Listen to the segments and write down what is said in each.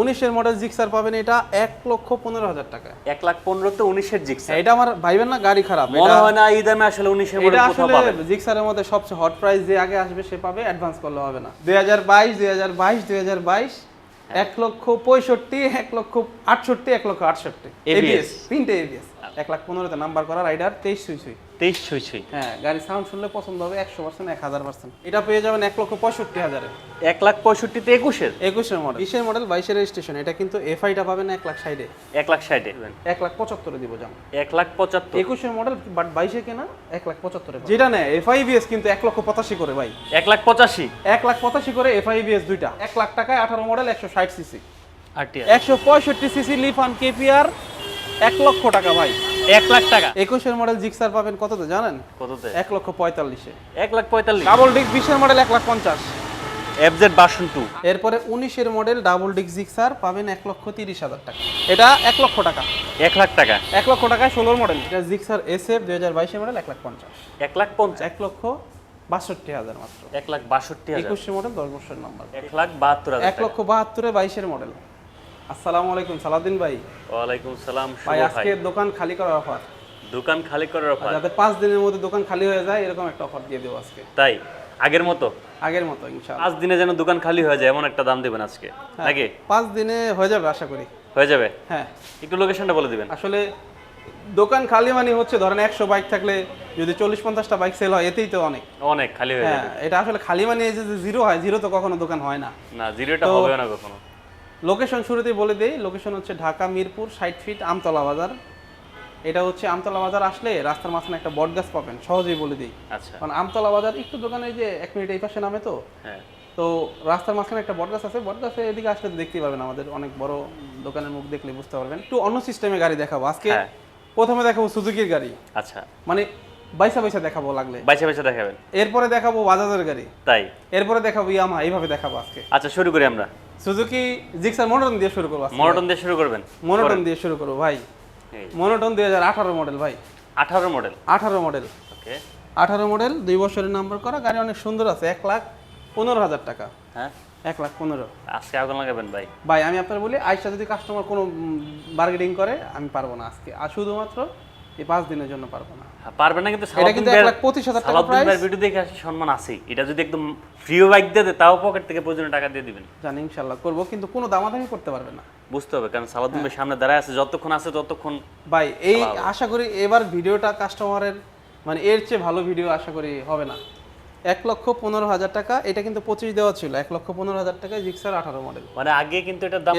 উনিশের model Gixxer পাবেন এটা এক লক্ষ পনেরো হাজার টাকা এক লাখ পনেরোতে উনিশের জিক্স এটা আমার ভাইবেন না গাড়ি খারাপ। মনে হয় না এই দামে আসলে উনিশের এটা আসলে জিক্সারের মধ্যে সবচেয়ে হট প্রাইস যে আগে আসবে সে পাবে অ্যাডভান্স করলে হবে না। দুই হাজার বাইশ দুই হাজার বাইশ দুই হাজার বাইশ এক লক্ষ পঁয়ষট্টি এক লক্ষ আটষট্টি এক লক্ষ আটষট্টি। এবিএস তিনটে এবিএস এক লাখ পনেরোতে নাম্বার করা রাইডার তেইশ সুই সুই তেইশ ছুঁই ছুঁই হ্যাঁ গাড়ি সাউন্ড শুনলে পছন্দ হবে একশো পার্সেন্ট এক হাজার পার্সেন্ট এটা পেয়ে যাবেন এক লক্ষ পঁয়ষট্টি হাজারে। এক লাখ পঁয়ষট্টিতে একুশের? একুশের মডেল বিশের মডেল বাইশের রেজিস্ট্রেশন এটা কিন্তু এফআইটা পাবেন এক লাখ ষাটে। এক লাখ ষাটে। এক লাখ পঁচাত্তরে দিব জাম। এক লাখ পঁচাত্তর। একুশের মডেল বাট বাইশে কেনা এক লাখ পঁচাত্তরে যেটা নেয় এফআইবিএস কিন্তু এক লক্ষ পঁচাশি করে ভাই। এক লাখ পঁচাশি? এক লাখ পঁচাশি করে এফআইবিএস দুইটা। এক লাখ টাকায় আঠারো মডেল একশো ষাট সিসি একশো পঁয়ষট্টি সিসি লিফান কেপিআর এক লক্ষ টাকা ভাই। এক লাখ টাকা। একুশের মডেল জিক্সার পাবেন কততে জানেন? কততে? এক লক্ষ পঁয়তাল্লিশে। এক লাখ পঁয়তাল্লিশ। ডাবল ডিস্ক বিশের মডেল এক লাখ পঞ্চাশ। এফজেড বাসন টু এরপরে উনিশের মডেল ডাবল ডিস্ক জিক্সার পাবেন এক লক্ষ তিরিশ হাজার টাকা। এটা এক লক্ষ টাকা। এক লাখ টাকা। এক লক্ষ টাকায় ষোলোর মডেল এটা জিক্সার এস এফ দুই হাজার বাইশের মডেল এক লাখ পঞ্চাশ। এক লাখ পঞ্চাশ। এক লক্ষ বাষট্টি হাজার মাত্র। এক লাখ বাষট্টি একুশের মডেল দশ বছরের নাম্বার এক লাখ বাহাত্তর এক লক্ষ বাহাত্তরে বাইশের মডেল আসসালামু আলাইকুম সালাদিন ভাই। ওয়ালাইকুম সালাম ভাই আজকে দোকান খালি করার অফার। দোকান খালি করার অফার? যাতে পাঁচ দিনের মধ্যে দোকান খালি হয়ে যায় এরকম একটা অফার দিয়ে দেবো আজকে। তাই? আগের মতো? আগের মতো ইনশাআল্লাহ পাঁচ দিনে যেন দোকান খালি হয়ে যায় এমন একটা দাম দেবেন আজকে হ্যাঁ। নাকি? পাঁচ দিনে হয়ে যাবে আশা করি। হয়ে যাবে? হ্যাঁ। একটু লোকেশনটা বলে দিবেন। আসলে দোকান খালি মানে হচ্ছে ধরেন একশো বাইক থাকলে যদি চল্লিশ পঞ্চাশটা বাইক সেল হয় এতেই তো অনেক। অনেক খালি হয়ে হ্যাঁ এটা আসলে খালি মানে এই যে জিরো হয় জিরো তো কখনো দোকান হয় না। না জিরোটা হবে না কখনো। লোকেশন শুরুতেই বলে দেই লোকেশন হচ্ছে ঢাকা মিরপুর ষাট ফিট আমতলা বাজার। এটা হচ্ছে আমতলা বাজার আসলে রাস্তার মাঝখানে একটা বট গাছ পাবেন সহজেই বলে দিই। আচ্ছা। কারণ আমতলা বাজার একটু দোকানে যে এক মিনিট এই পাশে নামে তো। হ্যাঁ। তো রাস্তার মাঝখানে একটা বটগাছ আছে বটগাছে এদিকে আসলে দেখতেই পারবেন আমাদের অনেক বড় দোকানের মুখ দেখলে বুঝতে পারবেন। একটু অন্য সিস্টেমে গাড়ি দেখাবো আজকে হ্যাঁ। প্রথমে দেখাবো সুজুকির গাড়ি। আচ্ছা। মানে বাইসা বাইসা দেখাবো লাগলে। বাইসে বাইসে দেখাবেন। এরপরে দেখাবো বাজাজের গাড়ি। তাই? এরপরে দেখাবো ইয়ামা এইভাবে দেখাবো আজকে। আচ্ছা শুরু করি আমরা। সুজুকি জিক্সার মনোটন দিয়ে শুরু করব মনোটন দিয়ে শুরু করবেন? মনোটন দিয়ে শুরু করব ভাই। মনোটন দুই হাজার আঠারো মডেল ভাই। আঠারো মডেল আঠারো মডেল ওকে আঠারো মডেল দুই বছরের নাম্বার করা গাড়ি অনেক সুন্দর আছে এক লাখ পনেরো হাজার টাকা। হ্যাঁ? এক লাখ পনেরো। আজকে আগুন লাগাবেন ভাই। ভাই আমি আপনার বলি আইসা যদি কাস্টমার কোনো বার্গেটিং করে আমি পারব না আজকে। আর শুধুমাত্র এই পাঁচ দিনের জন্য পারব না। হ্যাঁ, পারবেন না কিন্তু এটা কিন্তু এক লাখ পঁচিশ হাজার টাকা প্রাইস ভিডিও দেখে আসি সম্মান আছেই। এটা যদি একদম ফ্রিও বাইক দিয়ে দেয় তাও পকেট থেকে প্রয়োজনীয় টাকা দিয়ে দিবেন। জানি ইনশাল্লাহ করব কিন্তু কোনো দামাদামি করতে পারবে না। বুঝতে হবে কারণ ভাই সামনে দাঁড়ায় আছে যতক্ষণ আছে ততক্ষণ ভাই এই আশা করি এবার ভিডিওটা কাস্টমারের মানে এর চেয়ে ভালো ভিডিও আশা করি হবে না। এক লক্ষ পনেরো হাজার টাকা এটা কিন্তু পঁচিশ দেওয়া ছিল এক লক্ষ পনেরো হাজার টাকায় জিক্সার আঠারো মডেল মানে আগে কিন্তু এটার দাম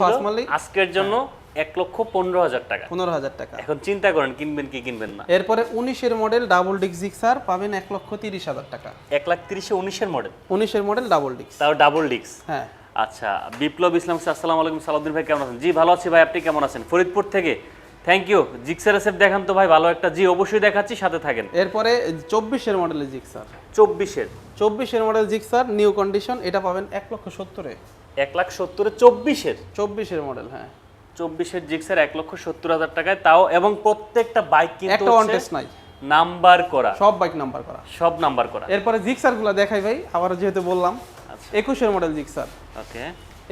fast money। আজকের জন্য এক লক্ষ পনেরো হাজার টাকা। পনেরো হাজার টাকা। এখন চিন্তা করেন কিনবেন কি কিনবেন না। এরপরে উনিশের মডেল ডাবল ডিক্স জিক্সার পাবেন এক লক্ষ তিরিশ হাজার টাকা। এক লাখ তিরিশে উনিশের মডেল উনিশের মডেল ডাবল ডিক্স তাও ডাবল ডিক্স হ্যাঁ। আচ্ছা বিপ্লব ইসলাম আসসালামু আলাইকুম সালাউদ্দিন ভাই কেমন আছেন? জি ভালো আছি ভাই আপনি কেমন আছেন? ফরিদপুর থেকে। থ্যাংক ইউ জিক্সার এসএফ দেখান তো ভাই ভালো একটা জি অবশ্যই দেখাচ্ছি সাথে থাকেন। এরপরে চব্বিশের মডেলের জিক্সার চব্বিশের। চব্বিশের মডেল জিক্সার নিউ কন্ডিশন এটা পাবেন এক লক্ষ সত্তরে। এক লাখ সত্তরে চব্বিশের। চব্বিশের মডেল হ্যাঁ। চব্বিশের জিক্সার এক লক্ষ সত্তর হাজার টাকায় তাও এবং প্রত্যেকটা বাইক কিন্তু একটা নাই। নাম্বার করা। সব বাইক নাম্বার করা। সব নাম্বার করা। এরপরে জিক্সারগুলো দেখাই ভাই আবার যেহেতু বললাম আচ্ছা। একুশের মডেল জিক্সার। ওকে।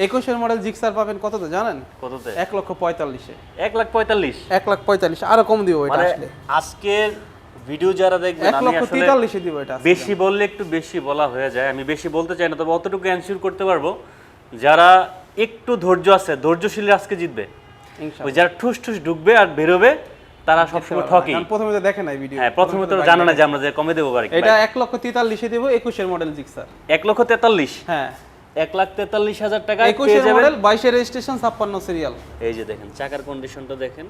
একুশের মডেল জিক্সার পাবেন কততে জানেন? কততে? এক লক্ষ পঁয়তাল্লিশে। এক লাখ পঁয়তাল্লিশ। এক লাখ পঁয়তাল্লিশ আরও কম দিব এটা মানে আসলে। আজকের ভিডিও যারা দেখবেন এক আমি আসলে দিব এটা বেশি বললে একটু বেশি বলা হয়ে যায়। আমি বেশি বলতে চাই না তবে অতটুকু অ্যানসিওর করতে পারব। যারা একটু ধৈর্য আছে ধৈর্যশীল আজকে জিতবে। ওই যারা ঠুস ঠুস ঢুকবে আর বেরোবে তারা সবসময় ঠকে প্রথমে তো দেখে নাই ভিডিও হ্যাঁ প্রথমে তো জানে না যে আমরা যে কমে দেবো বাড়ি এটা এক লক্ষ তেতাল্লিশে দিব একুশের মডেল জিক্সার এক লক্ষ তেতাল্লিশ? হ্যাঁ। এক লাখ তেতাল্লিশ হাজার টাকা একুশের মডেল বাইশের রেজিস্ট্রেশন ছাপ্পান্ন সিরিয়াল এই যে দেখেন চাকার কন্ডিশনটা দেখেন।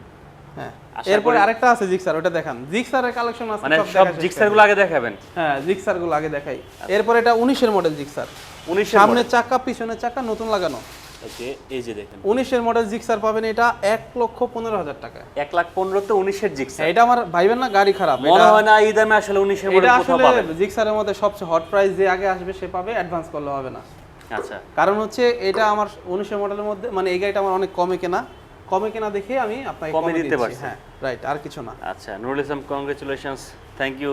হ্যাঁ। এরপরে আরেকটা আছে জিক্সার ওটা দেখান। জিক্সারের কালেকশন আছে মানে সব জিক্সারগুলো আগে দেখাবেন। হ্যাঁ জিক্সারগুলো আগে দেখাই। এরপর এটা উনিশের মডেল জিক্সার উনিশ সামনের চাকা পিছনের চাকা নতুন লাগানো। ওকে এই যে দেখেন। উনিশের মডেল জিক্সার পাবেন এটা এক লক্ষ পনেরো হাজার টাকা এক লাখ জিক্সার এটা আমার ভাইবেন না গাড়ি খারাপ। মনে হয় না এই দামে আসলে মডেল এটা আসলে পাবেন। জিক্সারের মধ্যে সবচেয়ে হট প্রাইস যে আগে আসবে সে পাবে অ্যাডভান্স করলে হবে না। আচ্ছা। কারণ হচ্ছে এটা আমার উনিশের মডেলের মধ্যে মানে এই গাড়িটা আমার অনেক কমে কেনা। কমে কেনা দেখে আমি আপনাকে কমে দিতে পারছি। হ্যাঁ রাইট আর কিছু না। আচ্ছা Nurul Islam congratulations thank you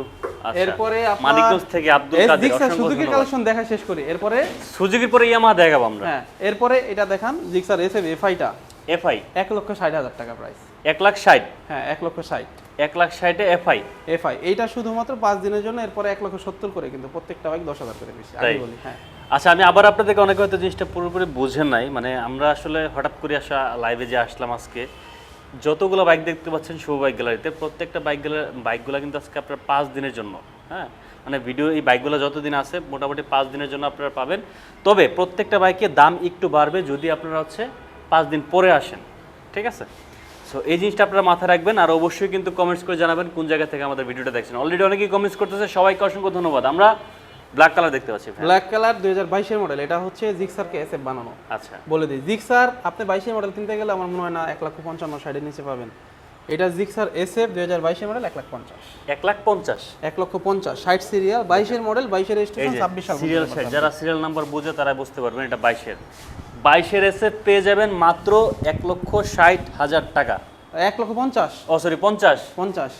এরপরে মানিকগঞ্জ থেকে আব্দুল কাদের অসংখ্য সুজুকি কালেকশন দেখা শেষ করি। এরপরে সুজুকির পরে ইয়ামাহা দেখাবো আমরা। হ্যাঁ এরপরে এটা দেখান জিক্সার এস এফ এফআইটা এফআই। এক লক্ষ ষাট হাজার টাকা প্রাইস এক লাখ ষাট। হ্যাঁ এক লক্ষ ষাট। এক লাখ ষাটে এফআই। এফআই এইটা শুধুমাত্র পাঁচ দিনের জন্য এরপরে এক লক্ষ সত্তর করে কিন্তু প্রত্যেকটা বাইক দশ হাজার করে বেশি। আমি বলি হ্যাঁ। আচ্ছা আমি আবার আপনাদেরকে অনেকে হয়তো জিনিসটা পুরোপুরি বুঝেন নাই। মানে আমরা আসলে হঠাৎ করে আসা লাইভে যে আসলাম আজকে, যতগুলো বাইক দেখতে পাচ্ছেন শুভ বাইক গ্যালারিতে প্রত্যেকটা বাইক বাইকগুলো কিন্তু আজকে আপনার পাঁচ দিনের জন্য হ্যাঁ? মানে ভিডিও এই বাইকগুলো যতদিন আছে, মোটামুটি পাঁচ দিনের জন্য আপনারা পাবেন। তবে প্রত্যেকটা বাইকের দাম একটু বাড়বে যদি আপনারা হচ্ছে পাঁচ দিন পরে আসেন, ঠিক আছে? সো এই জিনিসটা আপনারা মাথায় রাখবেন আর অবশ্যই কিন্তু কমেন্টস করে জানাবেন কোন জায়গা থেকে আমাদের ভিডিওটা দেখছেন। অলরেডি অনেকেই কমেন্টস করতেছে, সবাইকে অসংখ্য ধন্যবাদ। আমরা ব্ল্যাক কালার দেখতে পাচ্ছি ব্ল্যাক কালার দুই হাজার বাইশের মডেল এটা হচ্ছে জিক্সারকে এস এফ বানানো। আচ্ছা। বলে দিই জিক্সার আপনি বাইশের মডেল কিনতে গেলে আমার মনে হয় না এক লক্ষ পঞ্চান্ন সাইডের নিচে পাবেন। এটা জিক্সার এস এফ দুই হাজার বাইশের মডেল এক লাখ পঞ্চাশ। এক লাখ পঞ্চাশ। এক লক্ষ পঞ্চাশ ষাট সিরিয়াল বাইশের মডেল বাইশের এই রেজিস্ট্রেশন ছাব্বিশ সাল সিরিয়াল যারা সিরিয়াল নাম্বার বুঝে তারা বুঝতে পারবেন এটা বাইশের। বাইশের এসে পেয়ে যাবেন মাত্র এক লক্ষ ষাট হাজার টাকা। এক লক্ষ পঞ্চাশ। ও সরি পঞ্চাশ। পঞ্চাশ।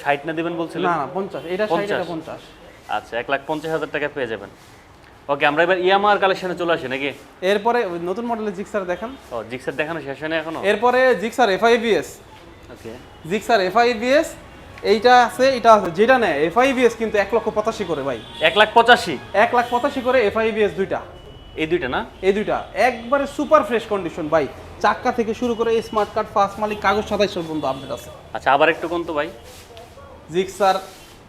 ষাট না দেবেন বলছিলেন? না না পঞ্চাশ। এটা ষাট এটা পঞ্চাশ। আচ্ছা এক লাখ পঞ্চাশ হাজার টাকা পেয়ে যাবেন। ওকে আমরা এবার ইয়ামার কালেকশনে চলে আসি নাকি? এরপরে নতুন মডেলের জিক্সার দেখান। ও জিক্সার দেখানো শেষ হয়নি এখনও? এরপরে জিক্সার এফআইবিএস ওকে। জিক্সার এফআইবিএস এইটা আছে এটা আছে যেটা নেয় এফআইবিএস কিন্তু এক লক্ষ পঁচাশি করে ভাই। এক লাখ পঁচাশি? এক লাখ পঁচাশি করে এফআইবিএস দুইটা। এই দুইটা না? এই দুইটা। একবারে সুপার ফ্রেশ কন্ডিশন ভাই। চাক্কা থেকে শুরু করে স্মার্ট কার্ড ফার্স্ট মালিক কাগজ সাতাইশ পর্যন্ত আপডেট আছে। আচ্ছা আবার একটু কোন তো ভাই? জিক্সার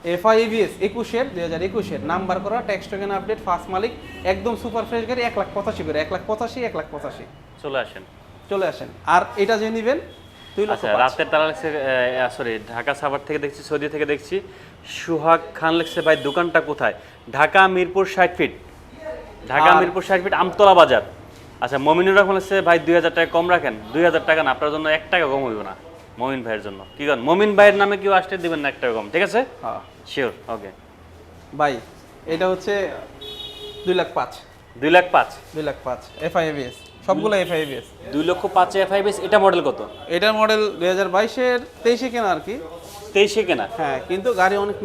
এফআইবিএস একুশের দুই হাজার একুশের নাম্বার করা ট্যাক্স টোকেন আপডেট ফার্স্ট মালিক একদম সুপার ফ্রেশ গাড়ি এক লাখ পঁচাশি করে এক লাখ পঁচাশি এক লাখ পঁচাশি। চলে আসেন। চলে আসেন। আর এটা যে নিবেন আচ্ছা। রাতের তারা লেগছে সরি ঢাকা সাভার থেকে দেখছি সৌদি থেকে দেখছি সুহাগ খান লেগছে ভাই দোকানটা কোথায়? ঢাকা মিরপুর ষাট ফিট ঢাকা মিরপুর ষাট ফিট আমতলা বাজার। আচ্ছা মমিনুর রহমান লেগছে ভাই দুই হাজার টাকা কম রাখেন। দুই হাজার টাকা না আপনার জন্য এক টাকা কম হইব না। মমিন ভাইয়ের জন্য। কি করেন মমিন ভাইয়ের নামে কেউ আসতে দিবেন না একটা টাকা কম ঠিক আছে? হ্যাঁ। শিওর ওকে ভাই এটা হচ্ছে দুই লাখ পাঁচ। দুই লাখ পাঁচ? দুই লাখ পাঁচ এফআইবিএস সবগুলো এফআইবিএস দুই লক্ষ পাঁচে এফআইবিএস এটা মডেল কত? এটার মডেল দুই হাজার বাইশের তেইশে কেনা আর কি। তেইশে কেনা? হ্যাঁ কিন্তু গাড়ি অনেক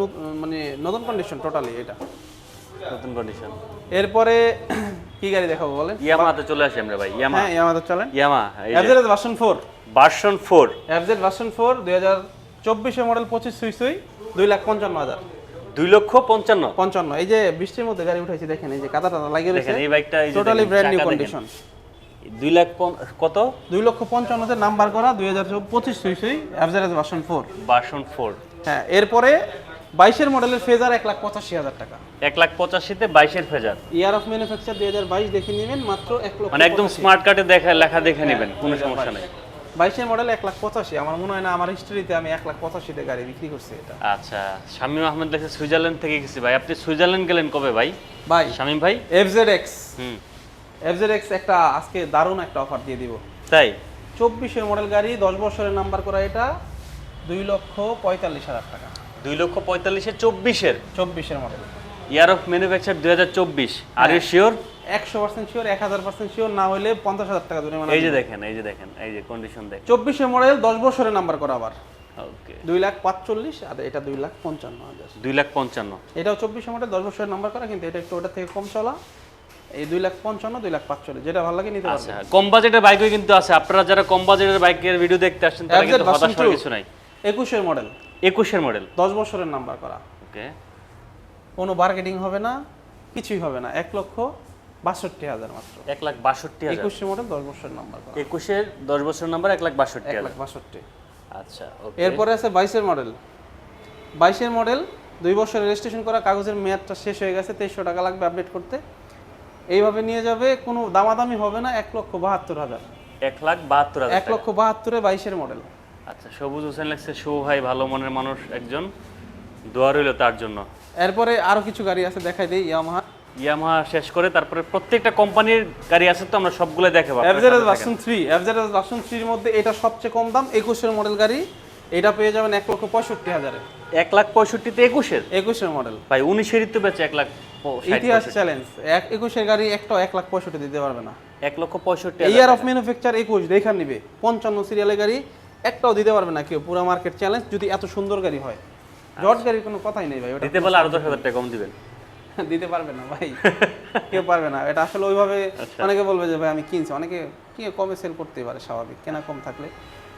মানে নতুন কন্ডিশন টোটালি এটা। নতুন কন্ডিশন এরপরে কি গাড়ি দেখাবো বলেন? ইয়ামাহাতে চলে আসি আমরা ভাই ইয়ামা হ্যাঁ আমাদের চলেন। Yamaha FZ version four version four FZ version four দুই হাজার চব্বিশে মডেল পঁচিশ সুই সুই দুই লাখ পঞ্চান্ন হাজার। দুই লক্ষ পঞ্চান্ন। পঞ্চান্ন। এই যে বৃষ্টির মধ্যে গাড়ি উঠাইছি দেখেন এই যে কাদা টাদা লাগিয়ে রয়েছে দেখেন এই বাইকটা টোটালি ব্র্যান্ড নিউ কন্ডিশন দুই লাখ কত? দুই লক্ষ পঞ্চান্নতে নাম্বার করা দুই হাজার পঁচিশ সুই সুই FZ version four version four হ্যাঁ এরপরে বাইশের মডেলের ফেজার এক লাখ পঁচাশি হাজার টাকা। এক লাখ পঁচাশিতে বাইশের ফেজার। ইয়ার অফ ম্যানুফ্যাকচার দুই হাজার বাইশ দেখে নেবেন মাত্র এক লক্ষ মানে একদম স্মার্ট কার্ডে দেখা লেখা দেখে নেবেন কোনো সমস্যা নেই। বাইশের মডেল এক লাখ পঁচাশি আমার মনে হয় না আমার হিস্ট্রিতে আমি এক লাখ পঁচাশিতে গাড়ি বিক্রি করছি এটা। আচ্ছা শামীম আহমেদ লেখে সুইজারল্যান্ড থেকে গেছি ভাই। আপনি সুইজারল্যান্ড গেলেন কবে ভাই? ভাই শামীম ভাই? FZ X. হুম। এফজেড এক্স একটা আজকে দারুণ একটা অফার দিয়ে দিব। তাই? চব্বিশের মডেল গাড়ি দশ বছরের নাম্বার করা এটা দুই লক্ষ পঁয়তাল্লিশ হাজার টাকা। দুই লক্ষ পঁয়তাল্লিশে চব্বিশের। চব্বিশের মডেল। ইয়ার অফ ম্যানুফ্যাকচার দুই হাজার চব্বিশ। আর ইউ শিওর একশো পার্সেন্ট শিওর এক হাজার পার্সেন্ট শিওর না হলে পঞ্চাশ হাজার টাকা জরিমানা এই যে দেখেন এই যে দেখেন এই যে কন্ডিশন দেখেন। চব্বিশের মডেল দশ বছরের নাম্বার করা আবার। দুই লাখ পাঁচচল্লিশ আর এটা দুই লাখ পঞ্চান্ন হাজার। দুই লাখ পঞ্চান্ন। এটাও চব্বিশের মডেল দশ বছরের নাম্বার করা কিন্তু এটা একটু ওটা থেকে কম চলা। এই দুই লাখ পঞ্চান্ন দুই লাখ পাঁচচল্লিশ যেটা ভালো লাগে নিতে আচ্ছা পারবেন। কম বাজেটের বাইকও কিন্তু আছে। আপনারা যারা কম বাজেটের বাইকের ভিডিও দেখতে আসছেন তারা কিন্তু হতাশ কিছু নাই। একুশের মডেল। একুশের মডেল। দশ বছরের নাম্বার করা। ওকে। কোনো মার্কেটিং হবে না কিছুই হবে না। এক লক্ষ বাষট্টি হাজার মাত্র। এক লাখ বাষট্টি একুশের মডেল দশ বছরের নাম্বার করা। একুশের দশ বছর নাম্বার এক লাখ বাষট্টি এক লাখ বাষট্টি। আচ্ছা এরপরে আছে বাইশের মডেল। বাইশের মডেল দুই বছর রেজিস্ট্রেশন করা কাগজের মেয়াদটা শেষ হয়ে গেছে তেইশশো টাকা লাগবে আপডেট করতে। এইভাবে নিয়ে যাবে কোনো দামাদামি হবে না এক লক্ষ বাহাত্তর হাজার। এক লাখ বাহাত্তর এক লক্ষ বাহাত্তরে বাইশের মডেল। আচ্ছা সবুজ হোসেন শুভ ভাই ভালো মনের মানুষ একজন। দোয়া রইল তার জন্য। এরপরে আরও কিছু গাড়ি আছে দেখাই দিই ইয়ামাহা ইয়ামাহা শেষ করে তারপরে প্রত্যেকটা কোম্পানির গাড়ি আছে তো আমরা সবগুলো দেখাবো আপনারা FZ version three FZ version থ্রির মধ্যে এটা সবচেয়ে কম দাম একুশের মডেল গাড়ি। এটা পেয়ে যাবেন এক লক্ষ পঁয়ষট্টি হাজারে। এক লাখ পঁয়ষট্টিতে একুশের? একুশের মডেল ভাই উনিশেরই তো বেচে এক লাখ ইতিহাস চ্যালেঞ্জ এক একুশের গাড়ি একটা এক লাখ পঁয়ষট্টি দিতে পারবে না। এক লক্ষ পঁয়ষট্টি ইয়ার অফ ম্যানুফ্যাকচার একুশ দেখার নিবে। পঞ্চান্ন সিরিয়ালের গাড়ি একটাও দিতে পারবে না কেউ। পুরো মার্কেট চ্যালেঞ্জ যদি এত সুন্দর গাড়ি হয়। জর্জ গাড়ির কোনো কথাই নেই ভাই ওটা দিতে পারলে আরও দশ হাজার টাকা কম দিবেন। দিতে পারবে না ভাই। কেউ পারবে না। এটা আসলে ওইভাবে আচ্ছা। অনেকে বলবে যে ভাই আমি কিনছি। অনেকে কি কমে সেল করতে পারে স্বাভাবিক। কেনা কম থাকলে।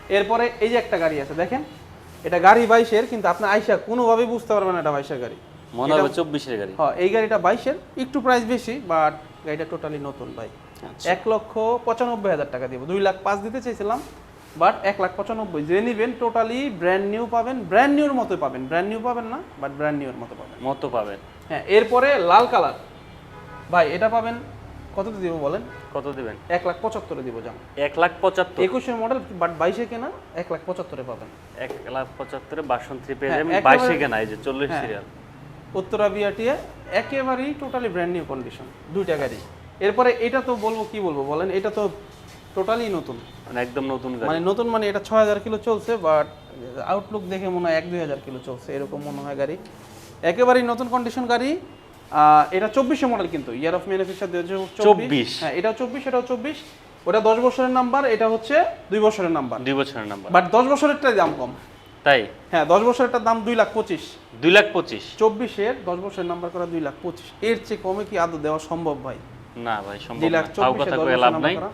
এরপরে এই যে একটা গাড়ি আছে দেখেন। এটা গাড়ি বাইশের কিন্তু আপনি আইসা কোনোভাবেই বুঝতে পারবেন না এটা বাইশের গাড়ি। মনে হবে চব্বিশের গাড়ি। হ্যাঁ এই গাড়িটা বাইশের। একটু প্রাইস বেশি বাট গাড়িটা টোটালি নতুন ভাই। আচ্ছা। এক লক্ষ পঁচানব্বই হাজার টাকা দিব। দুই লাখ পাঁচ দিতে চাইছিলাম। বাট এক লাখ পঁচানব্বই। যে নিবেন টোটালি ব্র্যান্ড নিউ পাবেন ব্র্যান্ড নিউর মতো পাবেন। ব্র্যান্ড নিউ পাবেন না বাট ব্র্যান্ড নিউর মতো পাবেন। মতো পাবেন। হ্যাঁ এরপরে লাল কালার। ভাই এটা পাবেন কত দিব বলেন? কত দিবেন? এক লাখ পঁচাত্তরে দিব যান এক লাখ পঁচাত্তর। একুশে মডেল বাট বাইশে কেনা এক লাখ পঁচাত্তরে পাবেন। এক লাখ পঁচাত্তরে বাসন থ্রি পেয়ে হ্যাঁ, যাবেন বাইশে কেনা এই যে চল্লিশ হ্যাঁ। সিরিয়াল উত্তরা বিআরটিএ একেবারেই টোটালি ব্র্যান্ড নিউ কন্ডিশন দুইটা গাড়ি। এরপরে এটা তো বলব কি বলব বলেন? এটা তো টোটালি নতুন। মানে একদম নতুন মানে নতুন মানে এটা ছয় হাজার কিলো চলছে বাট আউটলুক দেখে মনে হয় এক দুই হাজার কিলো চলছে এরকম মনে হয় গাড়ি। একেবারেই নতুন কন্ডিশন গাড়ি। এটা চব্বিশে মডেল কিন্তু ইয়ার অফ ম্যানুফ্যাকচার 24 হ্যাঁ এটাও চব্বিশ এটাও চব্বিশ। ওটা দশ বছরের নাম্বার এটা হচ্ছে দুই বছরের নাম্বার দুই বছরের নাম্বার বাট দশ বছরেরটাই দাম কম। তাই? হ্যাঁ দশ বছরেরটার দাম দুই লাখ পঁচিশ। দুই লাখ পঁচিশ। চব্বিশের দশ বছরের নাম্বার করা দুই লাখ পঁচিশ। এর চেয়ে কমে কি আদৌ দেওয়া সম্ভব ভাই? না ভাই সম্ভব দুই লাখ চব্বিশে দশ কয়ে বছর লাভ নাম্বার করা।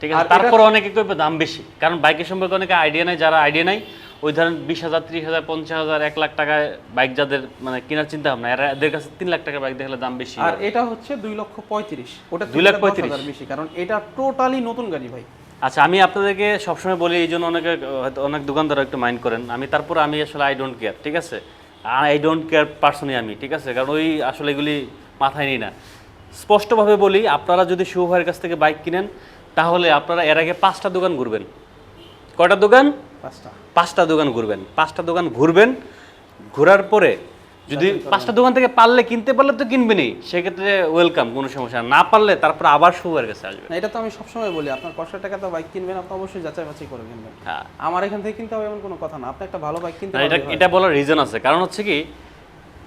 ঠিক আছে? তারপর অনেকে কইবে দাম বেশি। কারণ বাইকের সম্পর্কে অনেকে আইডিয়া নাই যারা আইডিয়া নাই ওই ধরেন বিশ হাজার ত্রিশ হাজার পঞ্চাশ হাজার এক লাখ টাকায় বাইক যাদের মানে কেনার চিন্তা ভাবনা এরা এদের কাছে তিন লাখ টাকার বাইক দেখলে দাম বেশি আর এটা হচ্ছে দুই লক্ষ পঁয়ত্রিশ। ওটা দুই লাখ পঁয়ত্রিশ। বেশি কারণ এটা টোটালি নতুন গাড়ি ভাই। আচ্ছা আমি আপনাদেরকে সবসময় বলি এই জন্য অনেকে হয়তো অনেক দোকানদার একটু মাইন্ড করেন। আমি তারপর আমি আসলে আই ডোন্ট কেয়ার ঠিক আছে? আই ডোন্ট কেয়ার পার্সনই আমি ঠিক আছে? কারণ ওই আসলে এগুলি মাথায় নিই না। স্পষ্টভাবে বলি আপনারা যদি শুভ ভাইয়ের কাছ থেকে বাইক কিনেন তাহলে আপনারা এর আগে পাঁচটা দোকান ঘুরবেন। কয়টা দোকান? পাঁচটা। পাঁচটা দোকান ঘুরবেন। পাঁচটা দোকান ঘুরবেন। ঘোরার পরে যদি পাঁচটা দোকান থেকে পারলে কিনতে পারলে তো কিনবেনই। সেক্ষেত্রে ওয়েলকাম কোনো সমস্যা না। পারলে তারপর আবার শুভের কাছে আসবেন। না এটা তো আমি সবসময় বলি আপনার কষ্টের টাকা তো বাইক কিনবেন আপনি অবশ্যই যাচাই বাছাই করে কিনবেন। হ্যাঁ। আমার এখান থেকে কিনতে হবে এমন কোনো কথা না। আপনি একটা ভালো বাইক কিনতে এটা এটা বলার রিজন আছে। কারণ হচ্ছে কি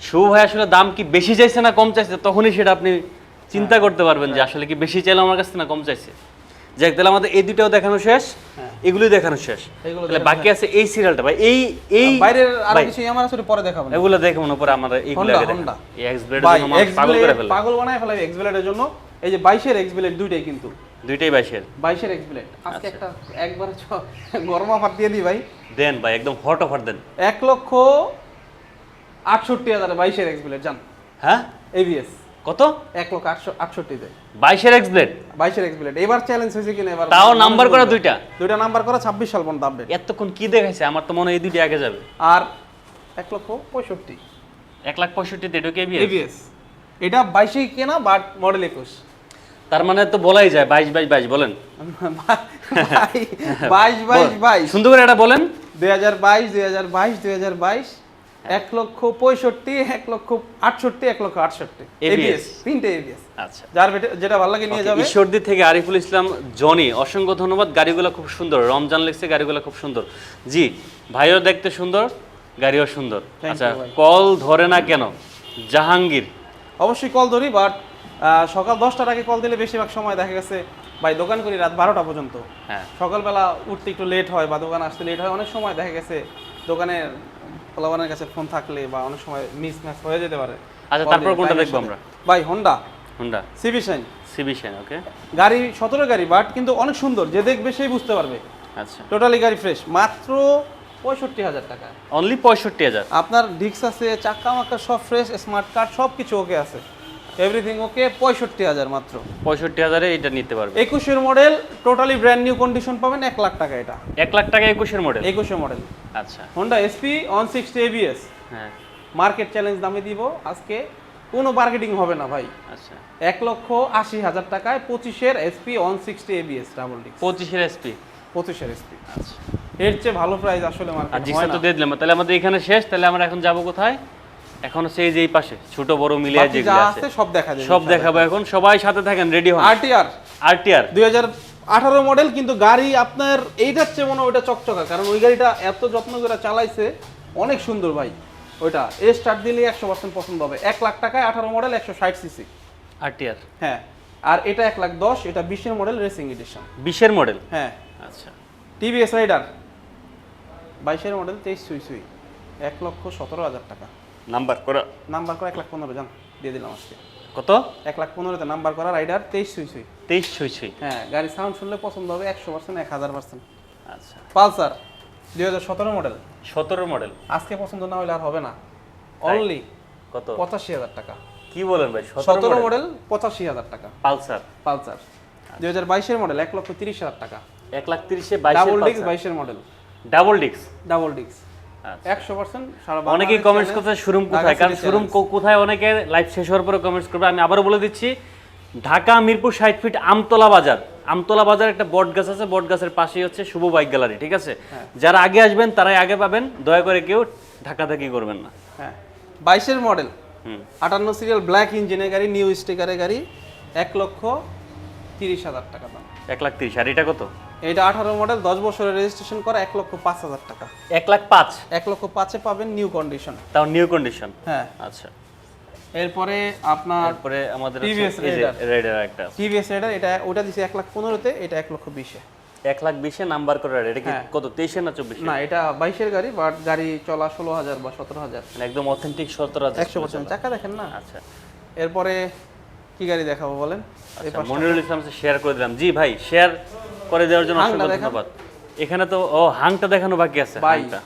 শুভ ভাই আসলে দাম কি বেশি চাইছে না কম চাইছে তখনই সেটা আপনি চিন্তা করতে পারবেন যে আসলে কি বেশি চাইলে আমার কাছে না কম চাইছে। যাক তাহলে আমাদের এই দুটাও দেখানো শেষ হ্যাঁ। এগুলি দেখানো শেষ। তাহলে বাকি আছে এই সিরিয়ালটা ভাই। এই এই বাইরের আরও কিছু আমার আসলে পরে দেখাবো এগুলো দেখে মনে পরে আমরা Honda, দেখাবো। এই এক্স ব্লেড পাগল করে ফেলে পাগল বানায় ফেলাবে এক্সব্লেডের জন্য। এই যে বাইশের এক্সব্লেড দুইটাই কিন্তু। দুইটাই বাইশের। বাইশের এক্সব্লেড আজকে আচ্ছা। একটা একবার গরমা ফাট দিয়ে দিই ভাই। দেন ভাই একদম হট অফার দেন। এক লক্ষ আটষট্টি হাজার বাইশের এক্সব্লেড জান। হ্যাঁ? এবিএস কত? এক লক্ষ আটশো আটষট্টিতে। বাইশের এক্স ব্লেড বাইশের এক্সব্লেড এবার চ্যালেঞ্জ হয়েছে কিনা? এবার তাও নাম্বার করা দুইটা। দুইটা নাম্বার করা ছাব্বিশ সাল পর্যন্ত আপডেট এতক্ষণ কি দেখাইছে? আমার তো মনে হয় এই দুইটা আগে যাবে। আর এক লক্ষ পঁয়ষট্টি। এক লাখ পঁয়ষট্টিতে এটা কি? এবিএস এটা বাইশেই কেনা বাট মডেল একুশ। তার মানে তো বলাই যায় বাইশ বাইশ বাইশ বলেন। বাইশ বাইশ বাইশ। সুন্দর করে এটা বলেন। দুই হাজার বাইশ দুই হাজার বাইশ দুই হাজার বাইশ। এক লক্ষ পঁয়ষট্টি এক লক্ষ আটষট্টি এক লক্ষ আটষট্টি। এবিএস তিনটে এবিএস আচ্ছা। যার যেটা ভালো লাগে নিয়ে যাবে। ঈশ্বরদী থেকে আরিফুল ইসলাম জনি অসংখ্য ধন্যবাদ। গাড়িগুলো খুব সুন্দর। রমজান লিখছে গাড়িগুলো খুব সুন্দর। জি ভাইও দেখতে সুন্দর গাড়িও সুন্দর। আচ্ছা কল ধরে না কেন? জাহাঙ্গীর। অবশ্যই কল ধরি বাট সকাল দশটার আগে কল দিলে বেশিরভাগ সময় দেখা গেছে ভাই দোকান করি রাত বারোটা পর্যন্ত। হ্যাঁ। সকালবেলা উঠতে একটু লেট হয় বা দোকান আসতে লেট হয় অনেক সময় দেখা গেছে দোকানে পোলাবানের কাছে ফোন থাকলে বা অনেক সময় মিস ম্যাচ হয়ে যেতে পারে। আচ্ছা, তারপর কোনটা দেখব আমরা? ভাই Honda Honda CB Shine CB Shine okay গাড়ি সতেরো গাড়ি বাট কিন্তু অনেক সুন্দর। যে দেখবে সেই বুঝতে পারবে। আচ্ছা। টোটালি গাড়ি ফ্রেশ মাত্র পঁয়ষট্টি হাজার টাকা। অনলি পঁয়ষট্টি হাজার? আপনার ডিক্স আছে চাকা মাক্কা সব ফ্রেশ স্মার্ট কার্ড সব কিছু ওকে আছে। এভরিথিং ওকে পঁয়ষট্টি হাজার মাত্র। পঁয়ষট্টি হাজারে এটা নিতে পারবে। একুশের model totally brand new condition পাবেন এক লাখ টাকা এটা। এক লাখ টাকা একুশের মডেল একুশের মডেল আচ্ছা। Honda SP one sixty ABS হ্যাঁ। মার্কেট চ্যালেঞ্জ দামে দিব। আজকে কোনো মার্কেটিং হবে না ভাই। আচ্ছা। এক লক্ষ আশি হাজার টাকায় পঁচিশের SP one sixty ABS double ডিক্স পঁচিশের এসপি পঁচিশের এসপি আচ্ছা। এর চেয়ে ভালো প্রাইস আসলে মার্কেট তো দিয়ে দিলাম। তাহলে আমাদের এখানে শেষ। তাহলে আমরা এখন যাব কোথায়? এখন হচ্ছে এই যে এই পাশে ছোট বড় মিলিয়ে যেগুলো আছে। সব দেখা যাবে সব দেখাবো এখন। সবাই সাথে থাকেন রেডি হন। আরটিআর আরটিআর দুই হাজার আঠারো মডেল কিন্তু গাড়ি আপনার এইটার চেয়ে মনে ওইটা চকচকা কারণ ওই গাড়িটা এত যত্ন করে চালাইছে অনেক সুন্দর ভাই ওইটা। এ স্টার্ট দিলে একশো পার্সেন্ট পছন্দ হবে। এক লাখ টাকায় আঠারো মডেল একশো ষাট সিসি আরটিআর হ্যাঁ আর এটা এক লাখ দশ এটা বিশের মডেল রেসিং এডিশন বিশের মডেল হ্যাঁ। আচ্ছা। টিভিএস রাইডার বাইশের মডেল তেইশ সুই সুই। এক লক্ষ সতেরো হাজার টাকা। নাম্বার করা। নাম্বার করা এক লাখ পনেরো জান দিয়ে দিলাম আজকে। কত? এক লাখ পনেরোতে নাম্বার করা রাইডার তেইশ সুই সুই তেইশ ছই ছই। হ্যাঁ গাড়ি সাউন্ড শুনলে পছন্দ হবে একশো পার্সেন্ট এক হাজার পার্সেন্ট আচ্ছা। পালসার দুই হাজার সতেরো মডেল সতেরো মডেল আজকে পছন্দ না হলে আর হবে না। অনলি কত? পঁচাশি হাজার টাকা। কি বলেন ভাই সতেরো মডেল পঁচাশি হাজার টাকা। পালসার? পালসার। দুই হাজার বাইশের মডেল এক লক্ষ তিরিশ হাজার টাকা। এক লাখ তিরিশে ডাবল ডিস্ক বাইশের মডেল ডাবল ডিক্স ডাবল ডিস্ক আচ্ছা। অনেকেই কমেন্টস করছে শোরুম কোথায়? কারণ শোরুম কোথায় অনেকে লাইভ শেষ হওয়ার পরে কমেন্টস করবে। আমি আবারও বলে দিচ্ছি ঢাকা মিরপুর ষাট ফিট আমতলা বাজার। আমতলা বাজার একটা বট গাছ আছে বট গাছের পাশেই হচ্ছে শুভ বাইক গ্যালারি ঠিক আছে? যারা আগে আসবেন তারাই আগে পাবেন। দয়া করে কেউ ঢাকা থাকি করবেন না। হ্যাঁ। বাইশের মডেল হুম। আটান্ন সিরিয়াল ব্ল্যাক ইঞ্জিনের গাড়ি নিউ স্টিকারের গাড়ি এক লক্ষ তিরিশ হাজার টাকা দাম। এক লাখ তিরিশ। আর এটা কত? এটা আঠারো মডেল দশ বছরের রেজিস্ট্রেশন করা এক লক্ষ পাঁচ হাজার টাকা। এক লাখ পাঁচ? এক লক্ষ পাঁচে পাবেন নিউ কন্ডিশন তাও নিউ কন্ডিশন হ্যাঁ। আচ্ছা। এরপরে আপনার তারপরে আমাদের Raider। রেডার একটা টিভিএস রাইডার এটা ওটা দিছে এক লাখ পনেরোতে এটা এক লক্ষ বিশে। এক লাখ বিশে নাম্বার করে। এটা কি হ্যাঁ। কত তেইশে না চব্বিশে? না এটা বাইশের গাড়ি বাট গাড়ি চলা ষোলো হাজার বা সতেরো হাজার। মানে একদম অথেন্টিক সত্তর হাজার। একশো পার্সেন্ট চাকা দেখেন না? আচ্ছা। এরপরে কি গাড়ি দেখাবো বলেন? এই আচ্ছা, পাশটা। মনিরুল ইসলাম শেয়ার করে দিলাম। জি ভাই শেয়ার করে দেওয়ার জন্য অসংখ্য ধন্যবাদ। এখানে তো ও হাংটা দেখানো বাকি আছে হাংটা।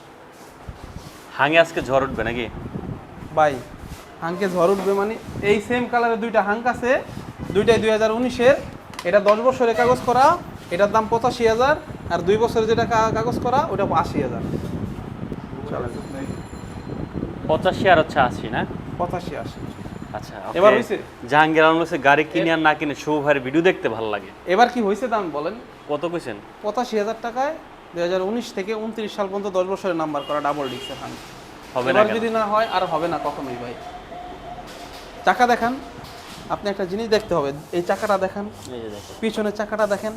হাঙে আজকে ঝড় উঠবে নাকি? ভাই হাঙ্কে ঝড় উঠবে মানে এই সেম কালারের দুইটা হাঙ্ক আছে দুইটাই দুই হাজার উনিশের। এটা দশ বছরের কাগজ করা এটার দাম পঁচাশি হাজার আর দুই বছরের যেটা কাগজ করা ওটা আশি হাজার। পঁচাশি আর হচ্ছে আশি না? পঁচাশি আশি। আচ্ছা এবার. হইছে? জাহাঙ্গীর আলম গাড়ি কিনে আর না কিনে শুভ ভাইয়ের ভিডিও দেখতে ভালো লাগে। এবার কি হয়েছে দাম বলেন। কত কইছেন? পঁচাশি হাজার টাকায় দুই হাজার উনিশ থেকে উনত্রিশ সাল পর্যন্ত দশ বছরের নাম্বার করা ডাবল হবে না যদি না হয় আর হবে না কখনোই ভাই। চাকা দেখান আপনি একটা জিনিস দেখতে হবে। এই চাকাটা দেখান। পিছনের চাকাটা দেখেন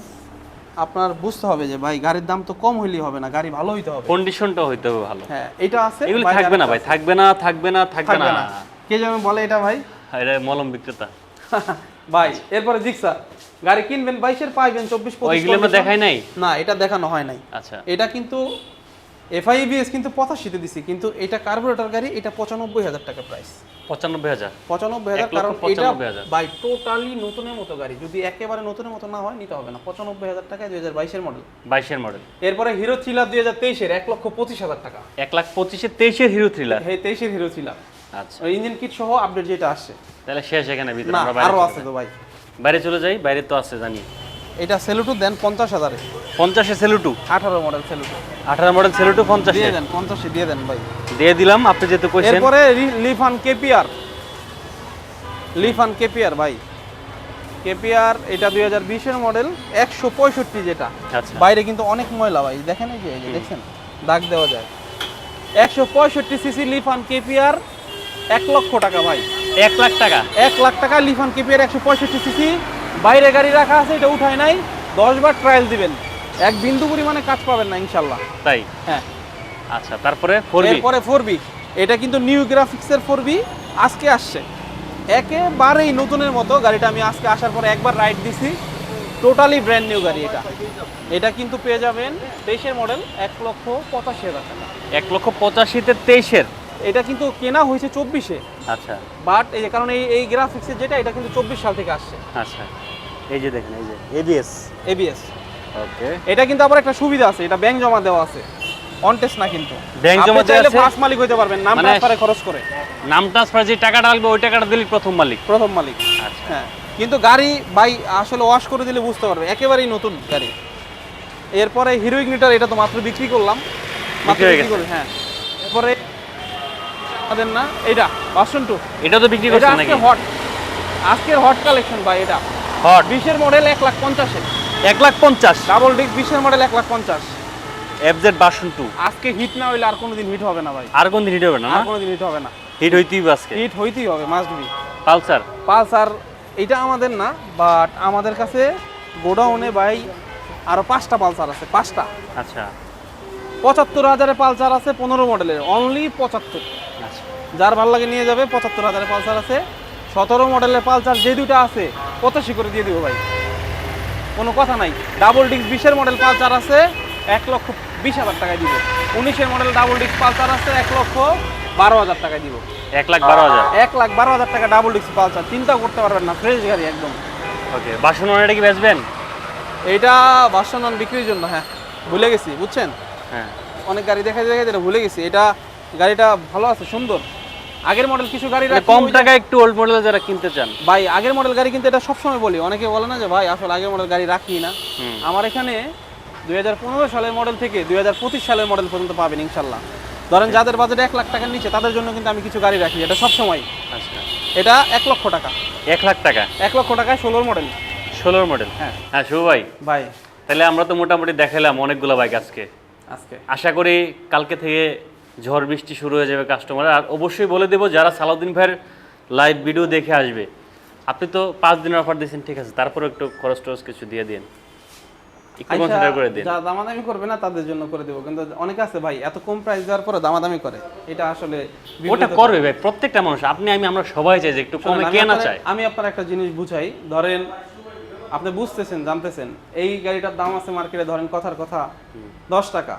আপনার বুঝতে হবে যে ভাই গাড়ির দাম তো কম হইলেই হবে না গাড়ি ভালো হইতে হবে। কন্ডিশনটা হইতে হবে ভালো। হ্যাঁ এটা আছে এগুলো থাকবে না ভাই থাকবে না থাকবে না থাকবে না। না। কে যেন বলে এটা ভাই? এটা মলম বিক্রেতা। ভাই এরপরে জিক্সা। গাড়ি কিনবেন বাইশের পাইবেন চব্বিশ পঁচিশ ওইগুলো দেখাই নাই? না এটা দেখানো হয় নাই। আচ্ছা। এটা কিন্তু এফআইবিএস কিন্তু পঁচাশিতে দিছি কিন্তু এটা কার্বোরেটর গাড়ি এটা পঁচানব্বই হাজার টাকা প্রাইস পঁচানব্বই হাজার? পঁচানব্বই হাজার কারণ এটা বাই টোটালি নতুনের মতো গাড়ি। যদি একেবারে নতুনের মতো না হয় নিতে হবে না। পঁচানব্বই হাজার টাকায় দুই হাজার বাইশের মডেল বাইশের মডেল এরপরে হিরো চিলার দুই হাজার তেইশের এক লক্ষ পঁচিশ হাজার টাকা। এক লাখ পঁচিশে তেইশের হিরো থ্রিলার হে তেইশের হিরো চিলার আচ্ছা। ইঞ্জিন কিট সহ আপডেট যেটা আসছে। তাহলে শেষ এখানে ভিতরে না আরও আছে তো ভাই। বাইরে চলে যাই বাইরে তো আছে জানি। এটা সেলুটু দেন পঞ্চাশ হাজারে। পঞ্চাশে সেলুটু? আঠারো মডেল সেলুটু। আঠারো মডেল সেলুটু পঞ্চাশে? দিয়ে দেন পঞ্চাশে দিয়ে দেন ভাই। দিয়ে দিলাম আপনি যেহেতু কইছেন। এরপরে লিফান কেপিআর। লিফান কেপিআর ভাই। কেপিআর এটা দুই হাজার বিশের মডেল একশো পঁয়ষট্টি যেটা। আচ্ছা। বাইরে কিন্তু অনেক ময়লা ভাই দেখেন এই যে এই যে দেখছেন? দাগ দেওয়া যায়। একশো পঁয়ষট্টি সিসি লিফান কেপিআর এক লক্ষ টাকা ভাই। এক লাখ টাকা? এক লাখ টাকা লিফান কেপিআর একশো পঁয়ষট্টি সিসি। বাইরে গাড়ি রাখা আছে এটা উঠায় নাই। দশ বার ট্রায়াল দিবেন। এক বিন্দু পরিমাণে কাজ পাবেন না ইনশাল্লাহ। তাই? হ্যাঁ। আচ্ছা তারপরে এরপরে ফোর বি এটা কিন্তু নিউ গ্রাফিক্সের ফোর বি আজকে আসছে। একেবারেই নতুনের মতো গাড়িটা আমি আজকে আসার পরে একবার রাইড দিছি। টোটালি ব্র্যান্ড নিউ গাড়ি এটা। এটা কিন্তু পেয়ে যাবেন তেইশের মডেল এক লক্ষ পঁচাশি হাজার টাকা। এক লক্ষ পঁচাশিতে তেইশের? এটা কিন্তু কেনা হয়েছে চব্বিশে। আচ্ছা। বাট এই যে কারণ এই এই গ্রাফিক্সের যেটা এটা কিন্তু চব্বিশ সাল থেকে আসছে। আচ্ছা। এই যে দেখেন এই যে এবিএস এবিএস ওকে এটা কিন্তু আবার একটা সুবিধা আছে এটা ব্যাংক জমা দেওয়া আছে। অন টেস্ট না কিন্তু। Bank জমা দেওয়া আছে? ফার্স্ট মালিক হইতে পারবেন নাম ট্রান্সফারে খরচ করে। নাম ট্রান্সফার যে টাকাটা আসবে ওই টাকাটা দিলি প্রথম মালিক। প্রথম মালিক। আচ্ছা। হ্যাঁ। কিন্তু গাড়ি আসলে ওয়াশ করে দিলে বুঝতে পারবে একেবারেই নতুন গাড়ি। এরপরে হিরো ইগনিটার এটা তো মাত্র বিক্রি করলাম। মাত্র বিক্রি করলাম, হ্যাঁ। এরপরে আমাদের না এটা ভার্সন টু এটা তো বিক্রি করছেন নাকি? হট আজকের হট কালেকশন ভাই এটা। হট বিশের মডেল এক লাখ পঞ্চাশে এক লাখ পঞ্চাশ? ডাবল ডিস্ক বিশের মডেল এক লাখ পঞ্চাশ। এফজেড বাসন টু আজকে হিট না হইলে আর কোনোদিন হিট হবে না ভাই। আর কোন দিন হিট হবে না আর কোনোদিন হিট হবে না। হিট হইতেই হবে আজকে। হিট হইতেই হবে মাস্ট বি পালসার পালসার এটা আমাদের না বাট আমাদের কাছে গোডাউনে ভাই আরও পাঁচটা পালসার আছে পাঁচটা। আচ্ছা। পঁচাত্তর হাজারে পালসার আছে পনেরো মডেলের অনলি পঁচাত্তর। যার ভালো লাগে নিয়ে যাবে পঁচাত্তর হাজারের পালসার আছে। সতেরো মডেলের পালসার যে দুটো আছে পঁচাশি করে দিয়ে দিব ভাই। কোনো কথা নাই। ডাবল ডিস্ক বিশের মডেল পালসার আছে এক লক্ষ বিশ হাজার টাকায় দিব। উনিশের মডেল ডাবল ডিস্ক পালসার আছে এক লক্ষ বারো হাজার টাকায় দিব। এক লাখ বারো হাজার? এক লাখ বারো হাজার টাকা ডাবল ডিস্ক পালসার। চিন্তাও করতে পারবেন না ফ্রেশ গাড়ি একদম। ওকে বাসন এটা কি বেচবেন? এইটা বাসনন বিক্রির জন্য হ্যাঁ। ভুলে গেছি বুঝছেন? হ্যাঁ। অনেক গাড়ি দেখা দেখা এটা ভুলে গেছি। এটা গাড়িটা ভালো আছে সুন্দর। আগের মডেল কিছু গাড়ি মানে কম টাকায় একটু ওল্ড মডেল যারা কিনতে চান। ভাই আগের মডেল গাড়ি কিন্তু এটা সবসময় বলি অনেকে বলে না যে ভাই আসলে আগের মডেল গাড়ি রাখি না। আমার এখানে দুই হাজার পনেরো সালের মডেল থেকে দুই সালের মডেল পর্যন্ত পাবেন ইনশাল্লাহ। ধরেন যাদের বাজেট এক লাখ টাকার নিচে তাদের জন্য কিন্তু আমি কিছু গাড়ি রাখি এটা সবসময়। আচ্ছা। এটা এক লক্ষ টাকা। এক লাখ টাকা? এক লক্ষ টাকায় ষোলোর মডেল ষোলোর মডেল হ্যাঁ। হ্যাঁ শুভ ভাই। ভাই। তাহলে আমরা তো মোটামুটি দেখালাম অনেকগুলো বাইক আজকে। আজকে। আশা করি কালকে থেকে ঝড় বৃষ্টি শুরু হয়ে যাবে কাস্টমার আর অবশ্যই বলে দেবো যারা সালাউদ্দিন ভাইয়ের লাইভ ভিডিও দেখে আসবে আপনি তো পাঁচ দিনের অফার দিয়েছেন ঠিক আছে তারপরে একটু খরচ টরচ কিছু দিয়ে দিন। একটু আচ্ছা, কনসিডার করে দিন। যা দামাদামি করবে না তাদের জন্য করে দেবো কিন্তু অনেকে আছে ভাই এত কম প্রাইস দেওয়ার পরে দামাদামি করে। এটা আসলে ওটা করবে ভাই প্রত্যেকটা মানুষ আপনি আমি আমরা সবাই চাই যে একটু কমে আমি কে না আপনার- চায়। আমি আপনার একটা জিনিস বুঝাই ধরেন আপনি বুঝতেছেন জানতেছেন এই গাড়িটার দাম আছে মার্কেটে ধরেন কথার কথা দশ টাকা।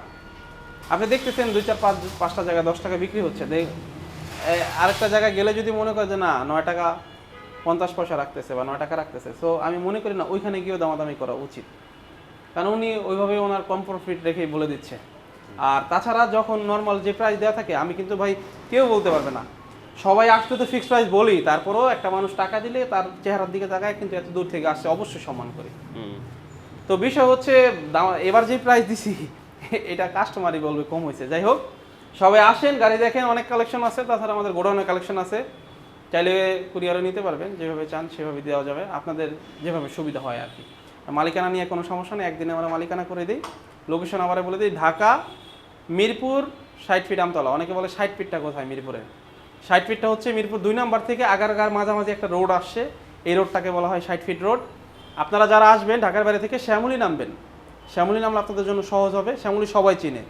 আপনি দেখতেছেন দুই চার পাঁচ পাঁচটা জায়গায় দশ টাকা বিক্রি হচ্ছে আরেকটা জায়গায় গেলে যদি মনে করে যে না নয় টাকা পঞ্চাশ পয়সা রাখতেছে বা নয় টাকা রাখতেছে সো আমি মনে করি না ওইখানে গিয়েও দামাদামি করা উচিত। কারণ উনি ওইভাবে ওনার কম প্রফিট রেখেই বলে দিচ্ছে। আর তাছাড়া যখন নর্মাল যে প্রাইস দেওয়া থাকে আমি কিন্তু ভাই কেউ বলতে পারবে না। সবাই আসতে তো ফিক্সড প্রাইস বলি তারপরেও একটা মানুষ টাকা দিলে তার চেহারার দিকে তাকায় কিন্তু এত দূর থেকে আসছে অবশ্যই সম্মান করি। তো বিষয় হচ্ছে দাম- এবার যে প্রাইস দিছি এটা কাস্টমারই বলবে, কম হয়েছে যাই হোক, সবাই আসেন, গাড়ি দেখেন, অনেক কালেকশন আছে, তাছাড়া আমাদের গোডাউনের কালেকশন আছে। চাইলে কুরিয়ারে নিতে পারবেন, যেভাবে চান সেভাবে দেওয়া যাবে, আপনাদের যেভাবে সুবিধা হয় আর কি। মালিকানা নিয়ে কোনো সমস্যা নেই, একদিনে আমরা মালিকানা করে দিই। লোকেশন আবার বলে দিই, ঢাকা, মিরপুর, ষাট ফিট আমতলা। অনেকে বলে ষাট ফিটটা কোথায় মিরপুরে? ষাট ফিটটা হচ্ছে মিরপুর দুই নাম্বার থেকে আগারগার মাঝামাঝি একটা রোড আসছে। এই রোডটাকে বলা হয় ষাট ফিট রোড আপনারা যারা আসবেন, ঢাকার বাইরে থেকে শ্যামলী নামবেন। শ্যামলী নামলে আপনাদের জন্য সহজ হবে, শ্যামলী সবাই চিনে।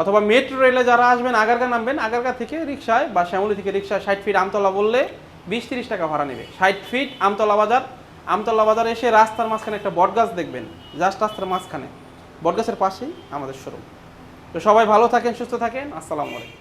অথবা মেট্রো রেলে যারা আসবেন আগারগা নামবেন আগারগা থেকে রিক্সায় বা শ্যামলী থেকে রিক্সায় ষাট ফিট আমতলা বললে বিশ তিরিশ টাকা ভাড়া নেবে। ষাট ফিট আমতলা বাজার আমতলা বাজার এসে রাস্তার মাঝখানে একটা বটগাছ দেখবেন জাস্ট রাস্তার মাঝখানে। বটগাছের পাশেই আমাদের শোরুম তো সবাই ভালো থাকেন, সুস্থ থাকেন, আসসালামু আলাইকুম।